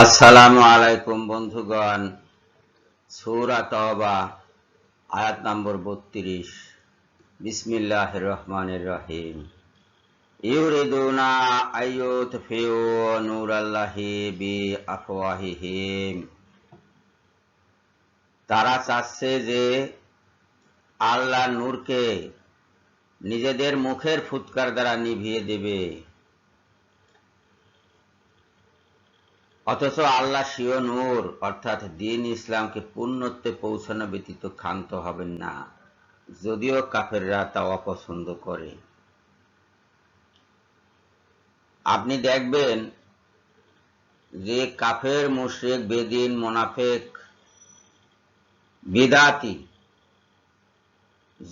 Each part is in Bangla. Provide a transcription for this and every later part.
আসসালামু আলাইকুম বন্ধুগণ। সূরা তওবা, আয়াত নম্বর বত্রিশ। বিসমিল্লাহ রহমানির রহিম। নূরাল্লাহি বি তারা চাচ্ছে যে আল্লাহ নূরকে নিজেদের মুখের ফুৎকার দ্বারা নিভিয়ে দেবে। অথচ আল্লাহ শিও নূর, অর্থাৎ দিন ইসলামকে পূর্ণত্বে পৌঁছানো ব্যতীত ক্ষান্ত হবেন না। যদিও কাফেররা তা অপছন্দ করে। আপনি দেখবেন যে কাফের, মুশরিক, বেদিন, মোনাফেক, বিদাতি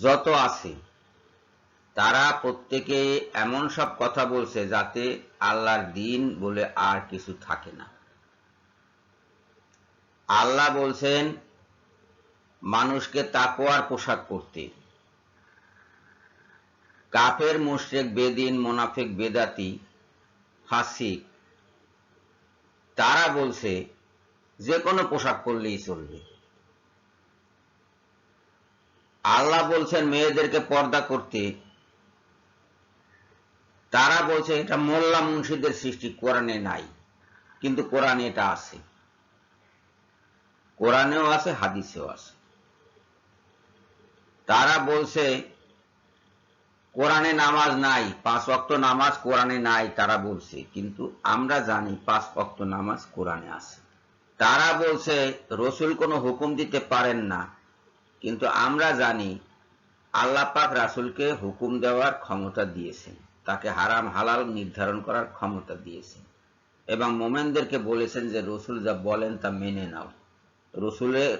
যত আছে, তারা প্রত্যেকে এমন সব কথা বলছে যাতে আল্লাহর দিন বলে আর কিছু থাকে না। আল্লাহ বলছেন, মানুষকে তাকোয়ার পোশাক পরতে। কাফের, মুশরেক, বেদিন, মোনাফেক, বেদাতি, ফাসিক, তারা বলছে, যে কোনো পোশাক পরলেই চলবে। আল্লাহ বলছেন, মেয়েদেরকে পর্দা করতে। তারা বলছে, এটা মোল্লা মুন্সিদের সৃষ্টি, কোরআনে নাই। কিন্তু কোরআনে এটা আছে। কোরআনেও আছে, হাদিসেও আছে। তারা বলছে, কোরআনে নামাজ নাই, পাঁচ অক্ত নামাজ কোরআনে নাই, তারা বলছে। কিন্তু আমরা জানি পাঁচ অক্ত নামাজ কোরআনে আছে। তারা বলছে, রসুল কোনো হুকুম দিতে পারেন না, কিন্তু আমরা জানি আল্লাহ পাক রাসুলকে হুকুম দেওয়ার ক্ষমতা দিয়েছেন। তাকে হারাম, হালাল নির্ধারণ করার ক্ষমতা দিয়েছেন। এবং মোমেনদেরকে বলেছেন যে, রসুল যা বলেন তা মেনে নাও। রসুলের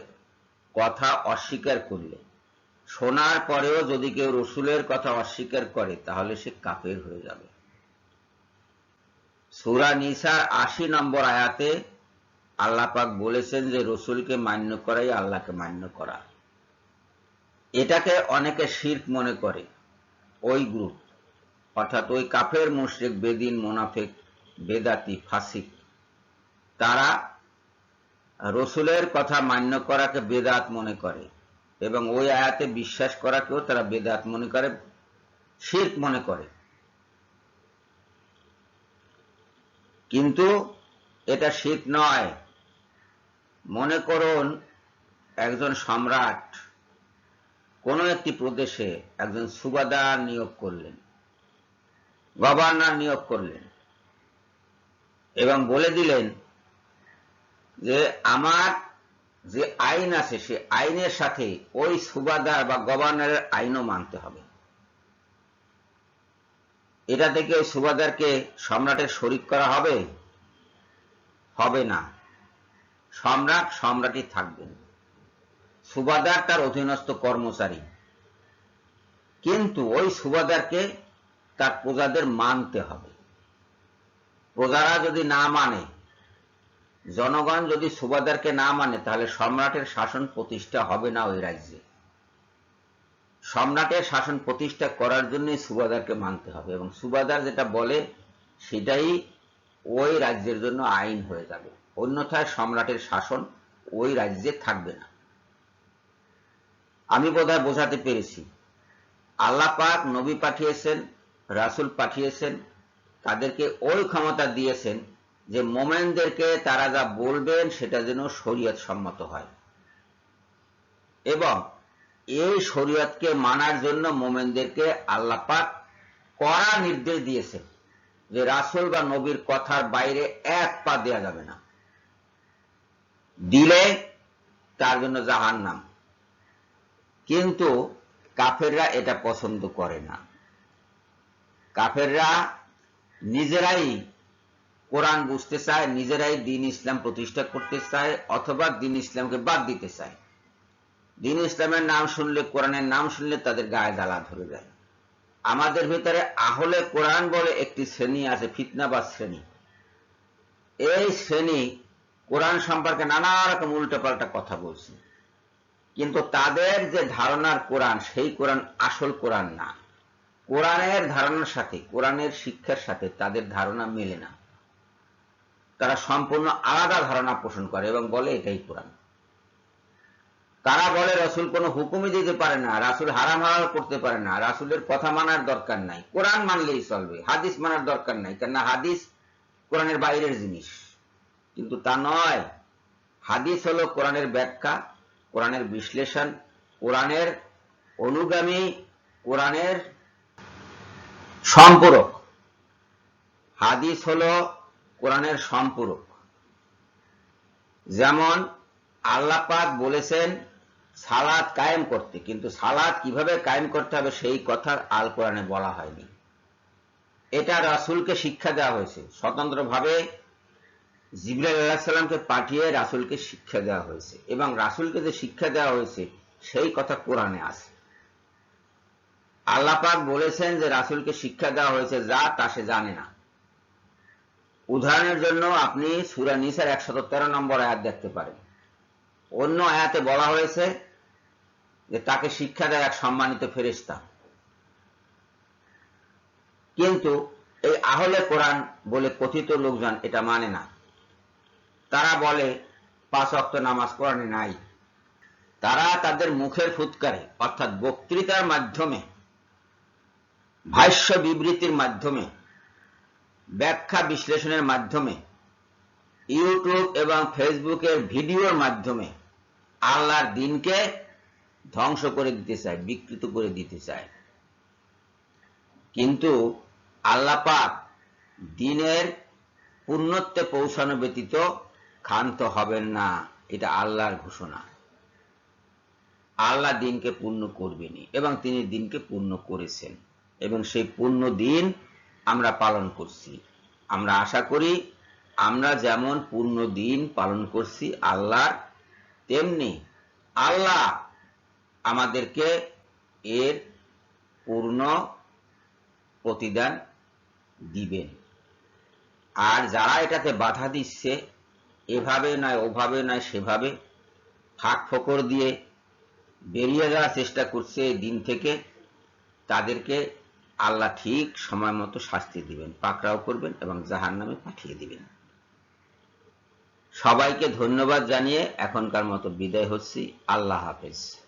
কথা অস্বীকার করলে। শোনার পরেও যদি কেউ রসুলের কথা অস্বীকার করে, তাহলে সে কাপের হয়ে যাবে। সুরা নিসার আশি নম্বর আয়াতে আল্লাহ পাক বলেছেন যে, রসুলকে মান্য করাই আল্লাহকে মান্য করা। এটাকে অনেকে শির্ক মনে করে, ওই গ্রুপ। অর্থাৎ ওই কাফের মুশরিক, বেদিন, মোনাফেক, বেদাতি, ফাসিক। তারা রসুলের কথা মান্য করাকে বেদাত মনে করে এবং ওই আয়াতে বিশ্বাস করাকেও তারা বেদাত মনে করে, শির্ক মনে করে। কিন্তু এটা শির্ক নয়। মনে করুন, একজন সম্রাট কোন একটি প্রদেশে একজন সুবাদার নিয়োগ করলেন, গভর্নর নিয়োগ করলেন এবং বলে দিলেন যে আমার যে আইন আছে, সে আইনের সাথে ওই সুবাদার বা গভর্নরের আইনও মানতে হবে। এটা থেকে ওই সুবাদারকে সম্রাটের শরিক করা হবে? হবে না। সম্রাট সম্রাটই থাকবেন। সুবাদার তার অধীনস্থ কর্মচারী। কিন্তু ওই সুবাদারকে তার প্রজাদের মানতে হবে। প্রজারা যদি না মানে জনগণ যদি সুবাদারকে না মানে তাহলে সম্রাটের শাসন প্রতিষ্ঠা হবে না ওই রাজ্যে। সম্রাটের শাসন প্রতিষ্ঠা করার জন্য সুবাদারকে মানতে হবে এবং সুবাদার যেটা বলে, সেটাই ওই রাজ্যের জন্য আইন হয়ে যাবে। অন্যথায় সম্রাটের শাসন ওই রাজ্যে থাকবে না। আমি বোধহয় বোঝাতে পেরেছি। আল্লাহ পাক নবী পাঠিয়েছেন, রাসুল পাঠিয়েছেন, তাদেরকে ওই ক্ষমতা দিয়েছেন যে মোমেনদেরকে তারা যা বলবেন সেটা যেন শরীয়ত সম্মত হয়। এবং এই শরীয়তকে মানার জন্য মোমেনদেরকে আল্লাপাক কড়া নির্দেশ দিয়েছেন যে রাসুল বা নবীর কথার বাইরে এক পা দেওয়া যাবে না। দিলে তার জন্য জাহান নাম কিন্তু কাফেররা এটা পছন্দ করে না। কাফেররা নিজেরাই কোরআন বুঝতে চায়, নিজেরাই দিন ইসলাম প্রতিষ্ঠা করতে চায়, অথবা দিন ইসলামকে বাদ দিতে চায়। দিন ইসলামের নাম শুনলে, কোরআনের নাম শুনলে তাদের গায়ে জ্বালা ধরে যায়। আমাদের ভিতরে আহলে কোরআন বলে একটি শ্রেণি আছে ফিতনাবাদ শ্রেণি। এই শ্রেণি কোরআন সম্পর্কে নানা রকম উল্টোপাল্টা কথা বলছে। কিন্তু তাদের যে ধারণার কোরআন, সেই কোরআন আসল কোরআন না। কোরআনের ধারণার সাথে, কোরআনের শিক্ষার সাথে তাদের ধারণা মেলে না। তারা সম্পূর্ণ আলাদা ধারণা পোষণ করে এবং বলে এটাই কোরআন। তারা বলে রসুল কোনো হুকুমই দিতে পারে না, রাসুল হারাম হারাম করতে পারে না, রাসুলের কথা মানার দরকার নাই। কোরআন মানলেই চলবে, হাদিস মানার দরকার নাই, কেননা হাদিস কোরআনের বাইরের জিনিস। কিন্তু তা নয়, হাদিস হলো কোরআনের ব্যাখ্যা, কোরআনের বিশ্লেষণ, কোরআনের অনুগামী, কোরআনের সম্পূরক। হাদিস হলো কোরআনের সম্পূরক। যেমন আল্লাহ পাক বলেছেন সালাদ কায়েম করতে। কিন্তু সালাদ কীভাবে কায়েম করতে হবে সেই কথা আল কোরআনে বলা হয়নি। এটা রাসুলকে শিক্ষা দেওয়া হয়েছে। স্বতন্ত্রভাবে জিবরাল আল্লাহামকে পাঠিয়ে রাসুলকে শিক্ষা দেওয়া হয়েছে। এবং রাসুলকে যে শিক্ষা দেওয়া হয়েছে, সেই কথা কোরআনে আছে। আল্লাহ পাক বলেছেন যে রাসুলকে শিক্ষা দেওয়া হয়েছে, যা তা সে জানে না। উদাহরণের জন্য আপনি সুরা নিসার একশত তেরো নম্বর আয়াত দেখতে পারেন। অন্য আয়াতে বলা হয়েছে যে তাকে শিক্ষা দেয় এক সম্মানিত ফেরিস্তা কিন্তু এই আহলে কোরআন বলে কথিত লোকজন এটা মানে না। তারা বলে, পাঁচ অক্ত নামাজ কোরআনে নাই। তারা তাদের মুখের ফুৎকারে, অর্থাৎ বক্তৃতার মাধ্যমে, ভাষ্য বিবৃতির মাধ্যমে ব্যাখ্যা বিশ্লেষণের মাধ্যমে, ইউটিউব এবং ফেসবুকের ভিডিওর মাধ্যমে আল্লাহর দিনকে ধ্বংস করে দিতে চায়, বিকৃত করে দিতে চায়। কিন্তু আল্লাহ পাক দিনের পূর্ণত্বে পৌঁছানো ব্যতীত ক্ষান্ত হবেন না, এটা আল্লাহর ঘোষণা। আল্লাহ দিনকে পূর্ণ করবেনি এবং তিনি দিনকে পূর্ণ করেছেন এবং সেই পূর্ণ দিন আমরা পালন করছি। আমরা আশা করি আমরা যেমন পূর্ণ দিন পালন করছি আল্লাহ, তেমনি আল্লাহ আমাদেরকে এর পূর্ণ প্রতিদান দিবেন। আর যারা এটাতে বাধা দিচ্ছে, এভাবে নয়, ওভাবে নয়, সেভাবে ফাঁক ফকর দিয়ে বেরিয়ে যাওয়ার চেষ্টা করছে এই দিন থেকে, তাদেরকে আল্লাহ ঠিক সময় মতো শাস্তি দিবেন, পাকড়াও করবেন এবং জাহান নামে পাঠিয়ে দিবেন। সবাইকে ধন্যবাদ জানিয়ে এখনকার মতো বিদায় হচ্ছি। আল্লাহ হাফেজ।